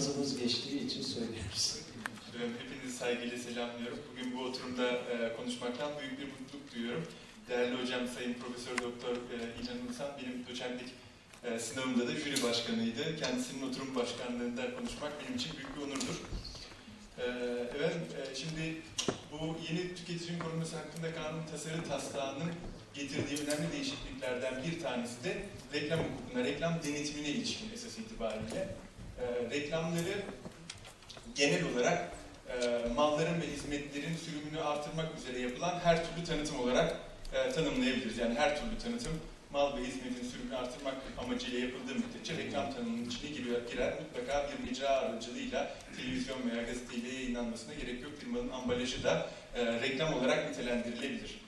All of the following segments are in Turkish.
nazımız geçtiği için söylüyoruz. Efendim, Hepinizi saygıyla selamlıyorum. Bugün bu oturumda e, konuşmaktan büyük bir mutluluk duyuyorum. Değerli hocam Sayın Profesör Doktor e, İlhan Ulusan benim doçentlik e, sınavımda da jüri başkanıydı. Kendisinin oturum başkanlığında konuşmak benim için büyük bir onurdur. E, efendim, e, şimdi bu yeni tüketicinin korunması hakkında kanun tasarı taslağının getirdiği önemli değişikliklerden bir tanesi de reklam hukukuna, reklam denetimine ilişkin esas itibariyle. E, reklamları genel olarak e, malların ve hizmetlerin sürümünü artırmak üzere yapılan her türlü tanıtım olarak e, tanımlayabiliriz. Yani her türlü tanıtım mal ve hizmetin sürümünü artırmak amacıyla yapıldığı müddetçe reklam tanımının içine girer. Mutlaka bir icra aracılığıyla televizyon veya gazeteyle yayınlanmasına gerek yok. Firmanın ambalajı da e, reklam olarak nitelendirilebilir.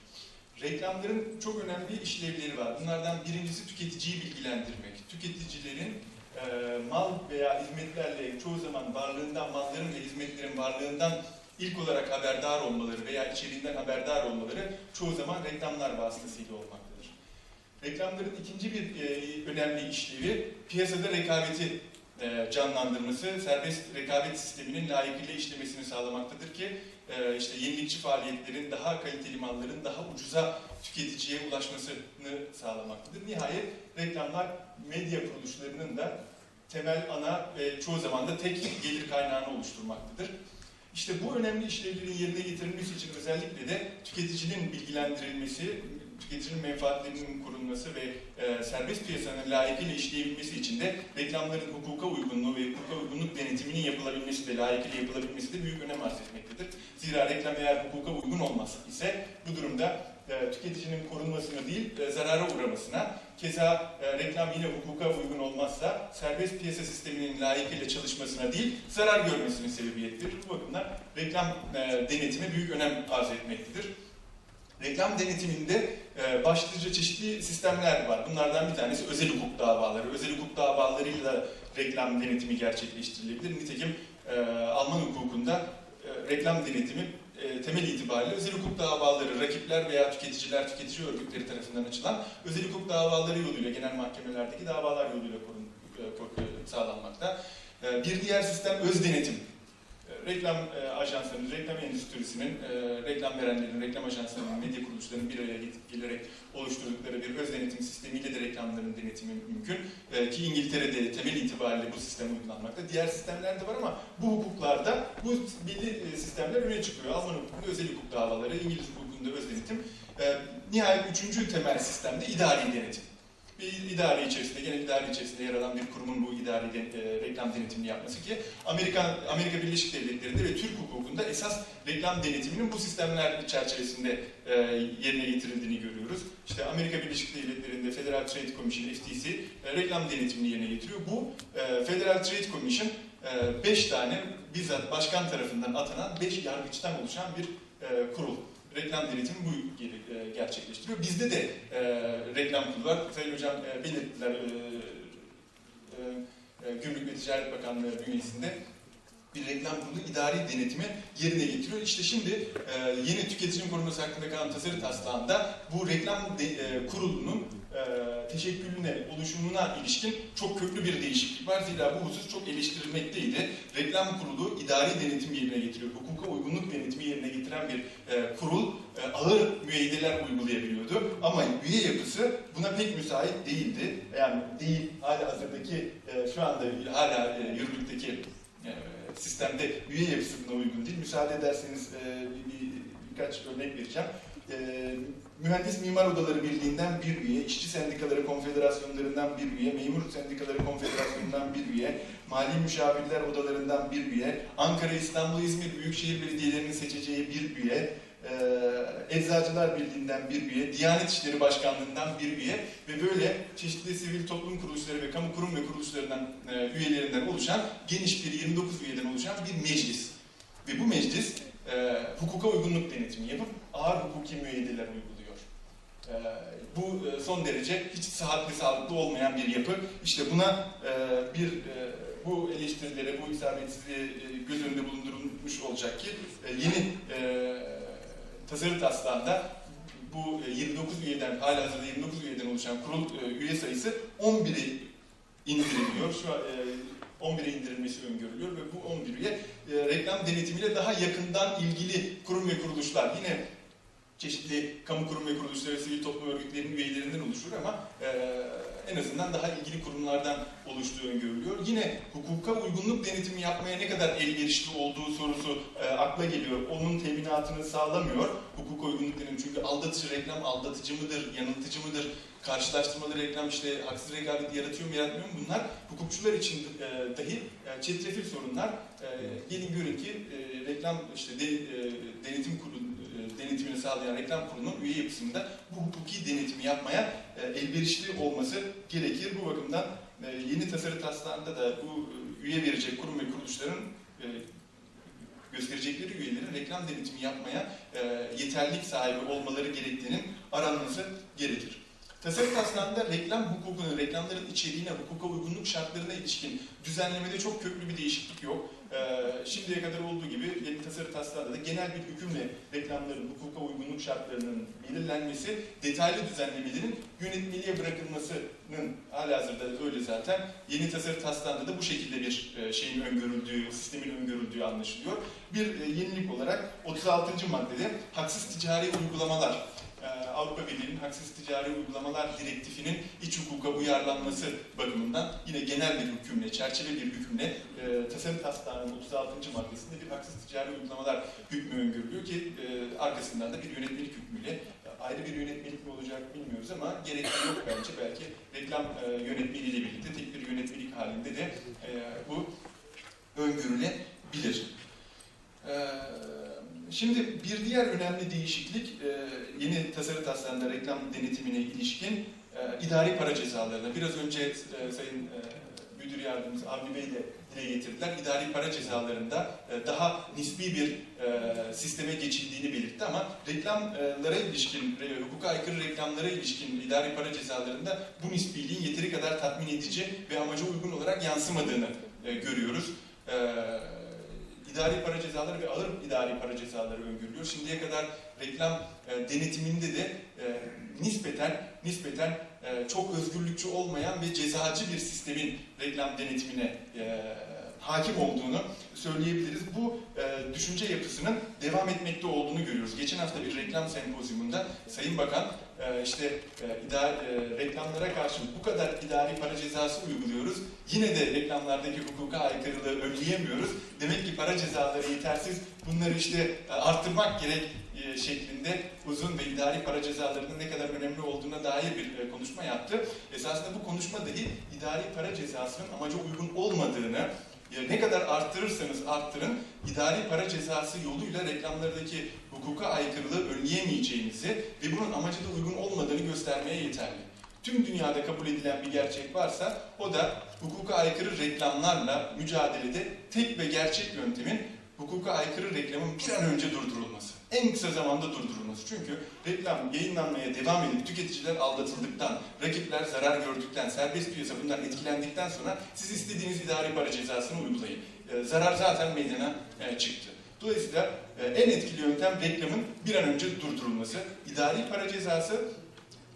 Reklamların çok önemli işlevleri var. Bunlardan birincisi tüketiciyi bilgilendirmek. Tüketicilerin e, mal veya hizmetlerle çoğu zaman varlığından, malların ve hizmetlerin varlığından ilk olarak haberdar olmaları veya içeriğinden haberdar olmaları çoğu zaman reklamlar vasıtasıyla olmaktadır. Reklamların ikinci bir e, önemli işlevi piyasada rekabeti canlandırması, serbest rekabet sisteminin layıkıyla işlemesini sağlamaktadır ki e, işte yenilikçi faaliyetlerin, daha kaliteli malların daha ucuza tüketiciye ulaşmasını sağlamaktadır. Nihayet reklamlar medya kuruluşlarının da temel ana ve çoğu zaman da tek gelir kaynağını oluşturmaktadır. İşte bu önemli işlevlerin yerine getirilmesi için özellikle de tüketicinin bilgilendirilmesi, tüketicinin menfaatlerinin korunması ve e, serbest piyasanın layıkıyla işleyebilmesi için de reklamların hukuka uygunluğu ve hukuka uygunluk denetiminin yapılabilmesi de layıkıyla yapılabilmesi de büyük önem arz etmektedir. Zira reklam eğer hukuka uygun olmaz ise bu durumda e, tüketicinin korunmasına değil e, zarara uğramasına, keza e, reklam yine hukuka uygun olmazsa serbest piyasa sisteminin layıkıyla çalışmasına değil zarar görmesine sebebiyet verir. Bu bakımdan reklam e, denetimi büyük önem arz etmektedir. Reklam denetiminde e, başlıca çeşitli sistemler var. Bunlardan bir tanesi özel hukuk davaları. Özel hukuk davalarıyla reklam denetimi gerçekleştirilebilir. Nitekim e, Alman hukukunda e, reklam denetimi e, temel itibariyle özel hukuk davaları, rakipler veya tüketiciler, tüketici örgütleri tarafından açılan özel hukuk davaları yoluyla, genel mahkemelerdeki davalar yoluyla korun, e, sağlanmakta. E, bir diğer sistem öz denetim. Reklam e, ajanslarının, reklam endüstrisinin, e, reklam verenlerin, reklam ajanslarının, medya kuruluşlarının bir araya get- gelerek oluşturdukları bir öz denetim sistemiyle de reklamların denetimi mümkün. E, ki İngiltere'de temel itibariyle bu sistem uygulanmakta. Diğer sistemler de var ama bu hukuklarda bu belli e, sistemler öne çıkıyor. Alman hukukunda özel hukuk davaları, İngiliz hukukunda öz denetim. E, nihayet üçüncü temel sistemde idari denetim. Bir idare içerisinde, genel idare içerisinde yer alan bir kurumun bu idari e, reklam denetimini yapması ki Amerika, Amerika Birleşik Devletleri'nde ve Türk hukukunda esas reklam denetiminin bu sistemler çerçevesinde e, yerine getirildiğini görüyoruz. İşte Amerika Birleşik Devletleri'nde Federal Trade Commission, FTC, e, reklam denetimini yerine getiriyor. Bu e, Federal Trade Commission 5 tane bizzat başkan tarafından atanan 5 yargıçtan oluşan bir e, kurul. Reklam denetimi bu e, gerçekleştiriyor. Bizde de e, reklam kurulu var. Sayın Hocam e, belirttiler e, e, e, Gümrük ve Ticaret Bakanlığı bünyesinde bir reklam kurulu idari denetimi yerine getiriyor. İşte şimdi e, yeni tüketicinin korunması hakkında kalan tasarı taslağında bu reklam de, e, kurulunun e, teşekkülüne, oluşumuna ilişkin çok köklü bir değişiklik var. Zira bu husus çok eleştirilmekteydi. Reklam kurulu idari denetim yerine getiriyor. Hukuka uygunluk denetimi yerine getiren bir e, kurul e, ağır müeyyideler uygulayabiliyordu. Ama üye yapısı buna pek müsait değildi. Yani değil, hala hazırdaki e, şu anda hala e, yürürlükteki e, sistemde üye yapısı buna uygun değil. Müsaade ederseniz e, bir, bir, birkaç örnek vereceğim. E, Mühendis Mimar Odaları Birliği'nden bir üye, işçi sendikaları konfederasyonlarından bir üye, memur sendikaları konfederasyonundan bir üye, mali müşavirler odalarından bir üye, Ankara, İstanbul, İzmir Büyükşehir Belediyelerinin seçeceği bir üye, e, Eczacılar Birliği'nden bir üye, Diyanet İşleri Başkanlığı'ndan bir üye ve böyle çeşitli sivil toplum kuruluşları ve kamu kurum ve kuruluşlarından e, üyelerinden oluşan geniş bir 29 üyeden oluşan bir meclis. Ve bu meclis e, hukuka uygunluk denetimi yapıp ağır hukuki müeyyideler uyguluyor. E, bu e, son derece hiç sıhhatli, sağlıklı olmayan bir yapı. İşte buna e, bir e, bu eleştirilere, bu isabetsizliğe e, göz önünde bulundurulmuş olacak ki e, yeni e, tasarı taslağında bu e, 29 üyeden, hala hazırda 29 üyeden oluşan kurul e, üye sayısı 11'e indiriliyor. Şu an, 11'e indirilmesi öngörülüyor ve bu 11 üye e, reklam denetimiyle daha yakından ilgili kurum ve kuruluşlar yine çeşitli kamu kurum ve kuruluşları, sivil toplum örgütlerinin üyelerinden oluşur ama e, en azından daha ilgili kurumlardan oluştuğu öngörülüyor. Yine hukuka uygunluk denetimi yapmaya ne kadar elverişli olduğu sorusu e, akla geliyor. Onun teminatını sağlamıyor hukuka uygunluk denetimi. Çünkü aldatıcı reklam aldatıcı mıdır, yanıltıcı mıdır, karşılaştırmalı reklam işte haksız rekabet yaratıyor mu yaratmıyor mu bunlar hukukçular için e, dahi e, çetrefil sorunlar. E, gelin görün ki e, reklam işte de, e, denetim kurulu denetimini sağlayan reklam kurulunun üye yapısında bu hukuki denetimi yapmaya e, elverişli olması gerekir. Bu bakımdan e, yeni tasarı taslağında da bu e, üye verecek kurum ve kuruluşların gösterecekleri üyelerin reklam denetimi yapmaya yeterlik sahibi olmaları gerektiğinin aranması gerekir. Tasarı taslağında reklam hukukunu, reklamların içeriğine, hukuka uygunluk şartlarına ilişkin düzenlemede çok köklü bir değişiklik yok. Ee, şimdiye kadar olduğu gibi yeni tasarı taslağında da genel bir hükümle reklamların hukuka uygunluk şartlarının belirlenmesi, detaylı düzenlemelerin yönetmeliğe bırakılmasının halihazırda öyle zaten. Yeni tasarı taslağında da bu şekilde bir e, şeyin öngörüldüğü, sistemin öngörüldüğü anlaşılıyor. Bir e, yenilik olarak 36. maddede haksız ticari uygulamalar Avrupa Birliği'nin haksız ticari uygulamalar direktifinin iç hukuka uyarlanması bakımından yine genel bir hükümle, çerçeve bir hükümle e, tasarı taslağının 36. maddesinde bir haksız ticari uygulamalar hükmü öngörülüyor ki e, arkasından da bir yönetmelik hükmüyle e, ayrı bir yönetmelik mi olacak bilmiyoruz ama gerek yok bence. Belki reklam e, yönetmeliğiyle birlikte tek bir yönetmelik halinde de e, bu öngörülebilir. Ee, Şimdi bir diğer önemli değişiklik e, yeni tasarı taslağında reklam denetimine ilişkin e, idari para cezalarına. Biraz önce e, Sayın Müdür Yardımcısı Avni Bey de dile getirdiler. İdari para cezalarında daha nispi bir sisteme geçildiğini belirtti ama reklamlara ilişkin, hukuka aykırı reklamlara ilişkin idari para cezalarında bu nisbiliğin yeteri kadar tatmin edici ve amaca uygun olarak yansımadığını görüyoruz. İdari para cezaları ve ağır idari para cezaları öngörülüyor. Şimdiye kadar reklam e, denetiminde de e, nispeten nispeten e, çok özgürlükçü olmayan ve cezacı bir sistemin reklam denetimine e, hakim olduğunu söyleyebiliriz. Bu e, düşünce yapısının devam etmekte olduğunu görüyoruz. Geçen hafta bir reklam sempozyumunda Sayın Bakan e, işte e, idari, e, reklamlara karşı bu kadar idari para cezası uyguluyoruz. Yine de reklamlardaki hukuka aykırılığı önleyemiyoruz. Demek ki para cezaları yetersiz. Bunları işte e, arttırmak gerek e, şeklinde uzun ve idari para cezalarının ne kadar önemli olduğuna dair bir e, konuşma yaptı. Esasında bu konuşma dahi idari para cezasının amaca uygun olmadığını, ne kadar arttırırsanız arttırın, idari para cezası yoluyla reklamlardaki hukuka aykırılığı önleyemeyeceğinizi ve bunun amaca uygun olmadığını göstermeye yeterli. Tüm dünyada kabul edilen bir gerçek varsa o da hukuka aykırı reklamlarla mücadelede tek ve gerçek yöntemin hukuka aykırı reklamın bir an önce durdurulması. En kısa zamanda durdurulması. Çünkü reklam yayınlanmaya devam edip tüketiciler aldatıldıktan, rakipler zarar gördükten, serbest piyasa bundan etkilendikten sonra siz istediğiniz idari para cezasını uygulayın. Ee, zarar zaten meydana e, çıktı. Dolayısıyla e, en etkili yöntem reklamın bir an önce durdurulması. İdari para cezası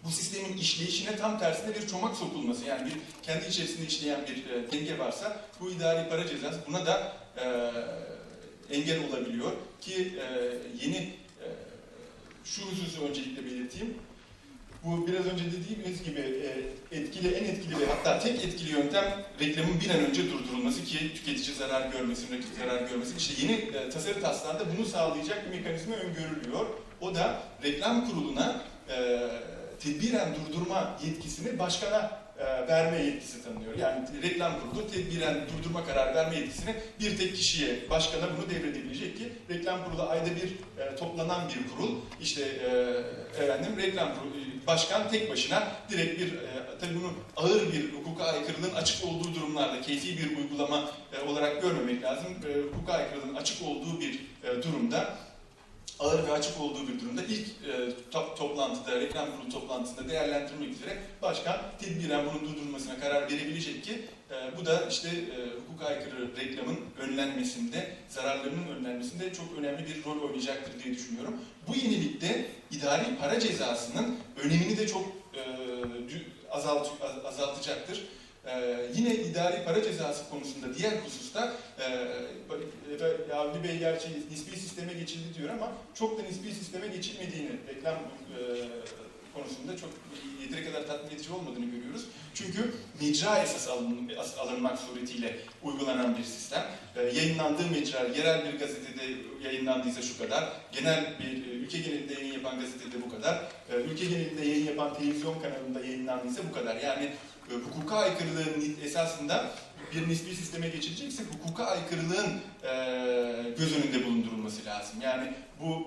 bu sistemin işleyişine tam tersine bir çomak sokulması. Yani bir kendi içerisinde işleyen bir e, denge varsa bu idari para cezası buna da e, engel olabiliyor ki e, yeni e, şu hususu öncelikle belirteyim. Bu biraz önce dediğimiz gibi e, etkili, en etkili ve hatta tek etkili yöntem reklamın bir an önce durdurulması ki tüketici zarar görmesin, rakip zarar görmesin. İşte yeni e, tasarı taslağında bunu sağlayacak bir mekanizma öngörülüyor. O da reklam kuruluna e, tedbiren durdurma yetkisini başkana e, verme yetkisi tanınıyor. Yani reklam kurulu tedbiren durdurma kararı verme yetkisini bir tek kişiye, başkana bunu devredebilecek ki reklam kurulu ayda bir e, toplanan bir kurul. İşte e, efendim reklam kurulu başkan tek başına direkt bir e, tabii bunu ağır bir hukuka aykırılığın açık olduğu durumlarda keyfi bir uygulama e, olarak görmemek lazım. E, hukuka aykırılığın açık olduğu bir e, durumda ağır ve açık olduğu bir durumda ilk e, top, toplantıda, reklam kurulu toplantısında değerlendirmek üzere başkan tedbiren bunun durdurulmasına karar verebilecek ki e, bu da işte e, hukuka aykırı reklamın önlenmesinde, zararlarının önlenmesinde çok önemli bir rol oynayacaktır diye düşünüyorum. Bu yenilikte idari para cezasının önemini de çok e, azalt, azaltacaktır. E, Ee, yine idari para cezası konusunda diğer hususta e, e, Avni Bey gerçi nispi sisteme geçildi diyor ama çok da nispi sisteme geçilmediğini reklam e, konusunda çok yeteri kadar tatmin edici olmadığını görüyoruz. Çünkü mecra esas alın, alınmak suretiyle uygulanan bir sistem. E, yayınlandığı mecra yerel bir gazetede yayınlandıysa şu kadar, genel bir e, ülke genelinde yayın yapan gazetede bu kadar, e, ülke genelinde yayın yapan televizyon kanalında yayınlandıysa bu kadar. Yani e, hukuka aykırılığın esasında bir nispi sisteme geçilecekse hukuka aykırılığın e, göz önünde bulundurulması lazım. Yani bu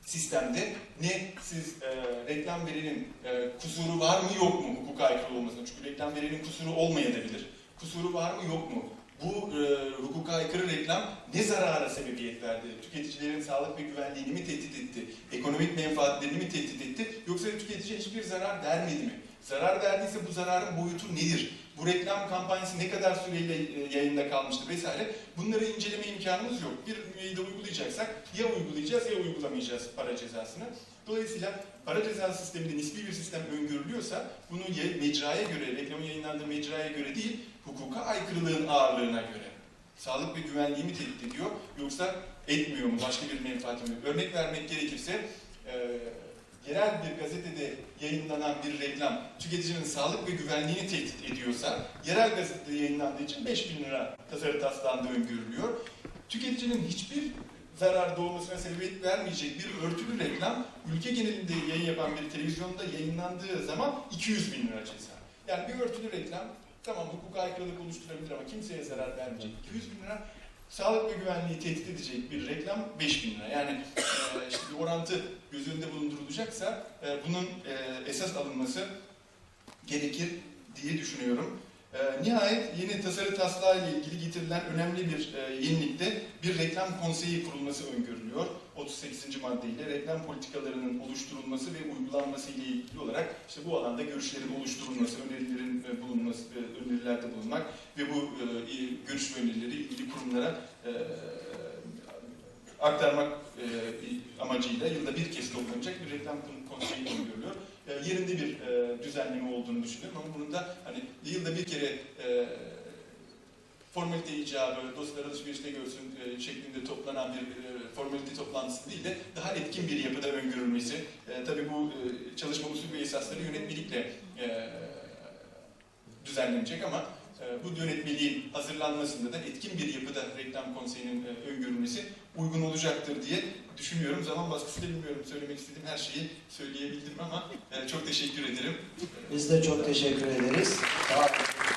sistemde ne siz e, reklam verenin e, kusuru var mı yok mu hukuka aykırı olmasına? Çünkü reklam verenin kusuru olmayabilir. Kusuru var mı yok mu? Bu e, hukuka aykırı reklam ne zarara sebebiyet verdi? Tüketicilerin sağlık ve güvenliğini mi tehdit etti? Ekonomik menfaatlerini mi tehdit etti? Yoksa tüketiciye hiçbir zarar vermedi mi? Zarar verdiyse bu zararın boyutu nedir? Bu reklam kampanyası ne kadar süreyle e, yayında kalmıştı vesaire. Bunları inceleme imkanımız yok. Bir müeyyide uygulayacaksak ya uygulayacağız ya uygulamayacağız para cezasını. Dolayısıyla para cezası sisteminde nispi bir sistem öngörülüyorsa bunu ya- mecraya göre, reklamın yayınlandığı mecraya göre değil, hukuka aykırılığın ağırlığına göre. Sağlık ve güvenliği mi tehdit ediyor yoksa etmiyor mu, başka bir menfaati? Örnek vermek gerekirse, e, yerel bir gazetede yayınlanan bir reklam tüketicinin sağlık ve güvenliğini tehdit ediyorsa, yerel gazetede yayınlandığı için 5000 lira tasarı taslağında öngörülüyor. Tüketicinin hiçbir zarar doğmasına sebebiyet vermeyecek bir örtülü reklam ülke genelinde yayın yapan bir televizyonda yayınlandığı zaman 200 bin lira ceza. Yani bir örtülü reklam tamam hukuka aykırılık oluşturabilir ama kimseye zarar vermeyecek 200 bin lira. Sağlık ve güvenliği tehdit edecek bir reklam 5 bin lira. Yani e, işte bir orantı göz önünde bulundurulacaksa e, bunun e, esas alınması gerekir diye düşünüyorum. E, nihayet yeni tasarı taslağı ile ilgili getirilen önemli bir e, yenilikte bir reklam konseyi kurulması öngörülüyor. 38. maddeyle reklam politikalarının oluşturulması ve uygulanması ile ilgili olarak işte bu alanda görüşlerin oluşturulması, önerilerin bulunması, önerilerde bulunmak ve bu görüş ve önerileri ilgili kurumlara e, aktarmak e, amacıyla yılda bir kez toplanacak bir reklam konseyi öngörülüyor. E, yerinde bir e, düzenleme olduğunu düşünüyorum ama bunun da hani yılda bir kere e, formalite icabı, dostlar alışverişte görsün e, şeklinde toplanan bir e, formalite toplantısı değil de daha etkin bir yapıda öngörülmesi. E, tabii bu e, çalışma usul ve esasları yönetmelikle e, düzenlenecek ama bu yönetmeliğin hazırlanmasında da etkin bir yapıda reklam konseyinin e, öngörülmesi uygun olacaktır diye düşünüyorum. Zaman baskısıyla bilmiyorum söylemek istediğim her şeyi söyleyebildim ama e, çok teşekkür ederim. Biz de çok teşekkür ederiz. Sağ olun.